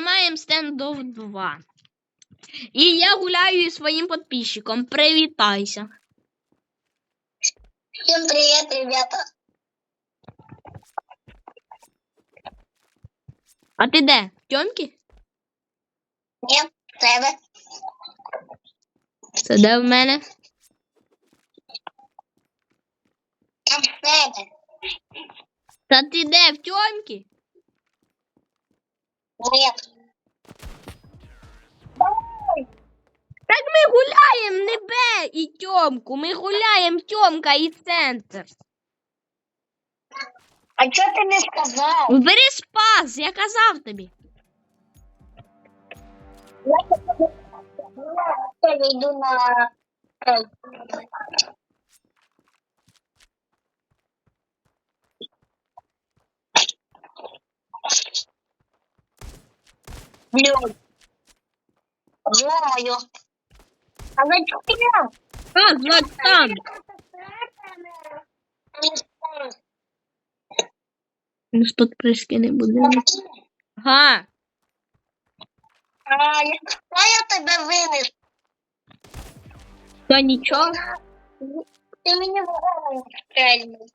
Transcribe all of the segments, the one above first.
знімаємо стендов 2. І я гуляю із своїм підписчиком. Привітайся. Всем привет, ребята. А ти де? В Тьомки? Нет, тебе. Це де в мене? Там тебе. Та ти де? В Тьомки? Нет. Так ми гуляємо не Б і Тьомку. Ми гуляємо Тьомка і центр. А что ты мне сказал? Бери спас, я казав тобі. Я иду на... Блин. Ё-моё. А зачем? А, значить там. Ну, тут прыжки не буде. Ага. А, я, а я тебе винес. Та нічого. Ти мені в голову стрельнув.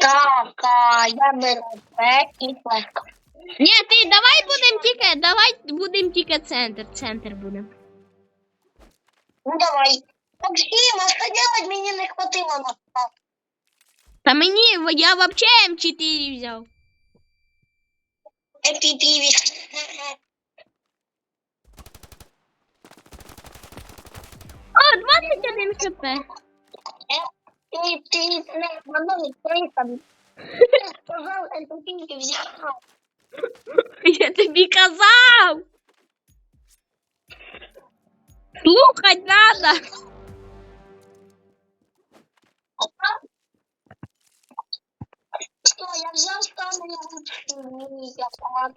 Так, а я беру П і флешку. Ні, ти давай будемо тільки, давай будемо тільки центр. Центр будемо. Ну давай. Максим, а що делать мені не хватило на спас. Та мені я вообще М4 взяв. Епіпіві. О, 21 хп. Ти, ти не ти там. Сказав, епіпіві взяв. Я тобі казав. Слухать надо. Что, я взял самый лучший. Я сама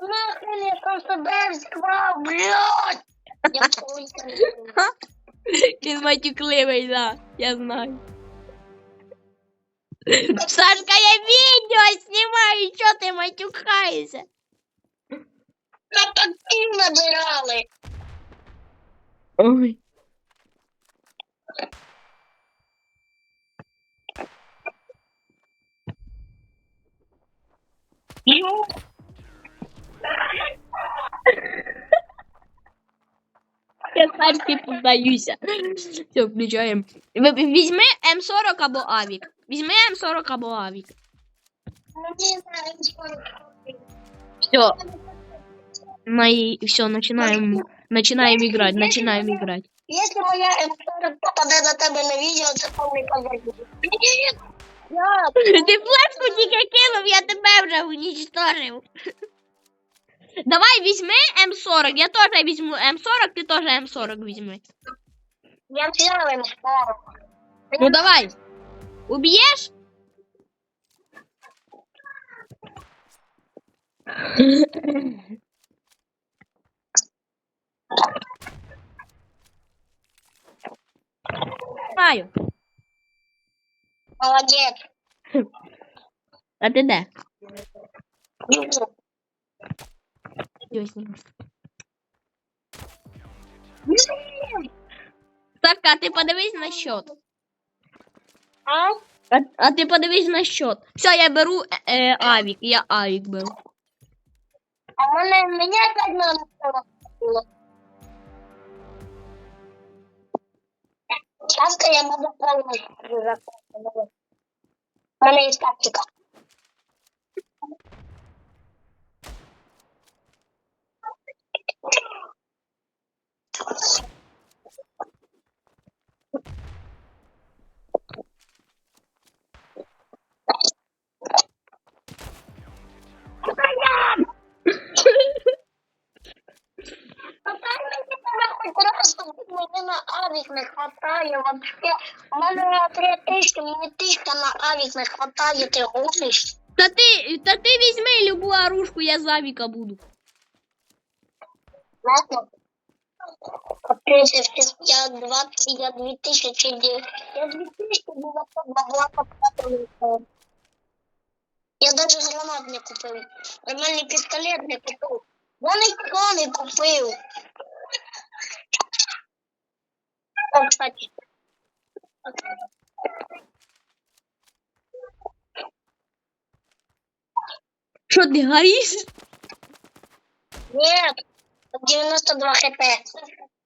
Нахрен я сам себя взял, блядь. Я Він матюкливий, да, я знаю. Сашка, я відео знімаю, що ти матюкаєшся? Катаки набирали. Ой. Ё. Я Сашки поддаюся. Все, включаємо. Ви- Візьми М40 або Авік. Візьми М40 або Авік. Мені нравится. Все. Мы все, начинаем, начинаем играть, начинаем играть. Если моя М40 попаде до тебе на відео, це повний позор. Ти флешку тільки кинув, я тебе вже уничтожив. Давай візьми М40, я теж візьму М40, ти теж М40 візьми. Я взяла М40. Ну давай. Уб'єш? Знаю. Молодець. А ти де? Так, а ти подивись на счет. А? А, а ти подивись на счет. Все, я беру е, е, Авік, я Авік беру. А мене мені опять на Часто я можу повністю закопати. У мене є тактика. Мені на авік не хватає вообще. У мене три тисячі, мені тисяча на авік не хватає, ти гониш. Та ти, та ти візьми любу оружку, я завіка буду. Ладно. Я 20, я 2000, я 2000 була бабла потратила. Я даже гранат не купив. Нормальний пістолет не купив. Я не купив. Кстати. Що ти гориш? Нет, 92 хп.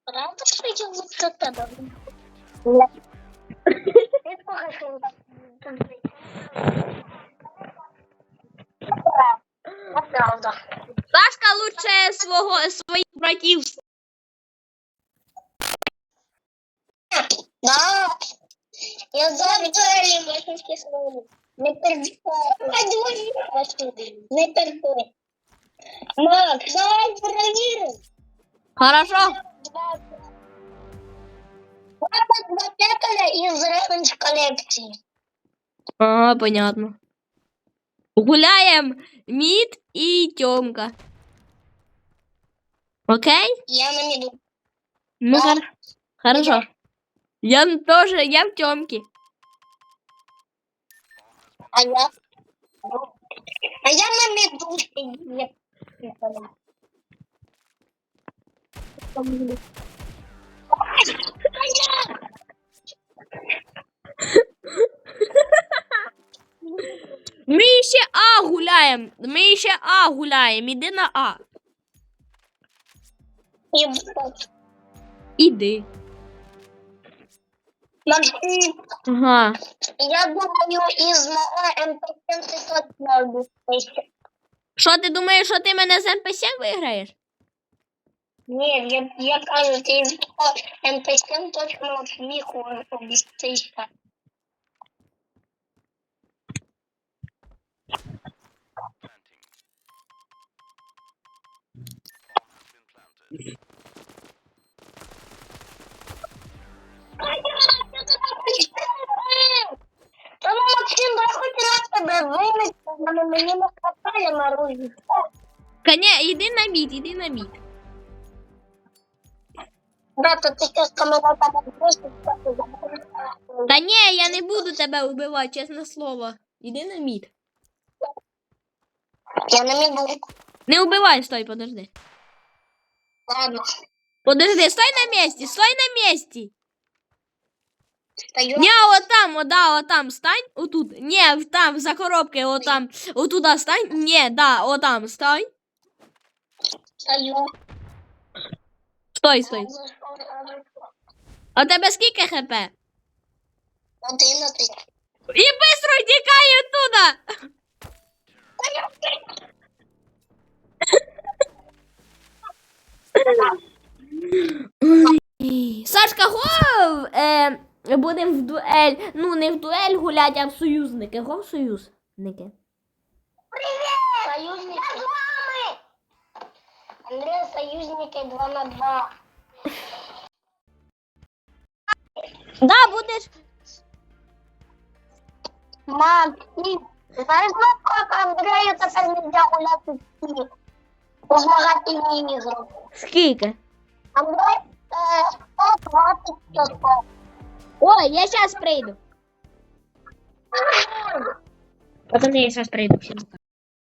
Правда, что я вот хп? Нет. Ты сколько хп Правда. Сашка лучше свого, своїх братів. Да. Я завжди мощності свої. Не перди. Не перди. Макс, давай перевіримо. Хорошо. Два два пекаля із ревенж колекції. А, понятно. Гуляємо Мід і Тьомка. Окей? Я на міду. Ну, Да. хор- хорошо. Я тоже, я в Тьомки. А я? А я на сидів. Ми ще А гуляємо. Ми ще А гуляємо. Іди на А. Іди. Максим, Ага. я думаю, із мого МП-7 ти точно обіцяєш. Що ти думаєш, що ти мене з МП7 виграєш? Ні, я, я кажу, ти із мого МП-7 точно от сміху обіцяєшся. Та Коня, іди на мід, іди на мід. Да, то ти там так. Та ні, я не буду тебе вбивати, чесне слово. Іди на мід. Я не міду. Не вбивай, стой, подожди. Ладно, Подожди, стой на місці, стой на місці. Стою. Ні, отам, о, да, отам стань, отут. Ні, там, за коробкою, отам, отуда стань. Ні, да, отам, стань. Стою. Стой, стой. А у тебе скільки хп? Одинадцять. І быстро тікай оттуда! Сашка, го, е, будемо в дуель. Ну, не в дуель гуляти, а в союзники. Го в союзники. Союзники. Я з вами. Андрей, союзники 2 на 2. Да, будеш. Максим, знаєш, ну, як Андрею тепер нельзя гуляти в ці позмагательні ігри. Скільки? Андрей, е, 120 часов. Ой, я сейчас прийду. Потом я сейчас прийду. всім пока.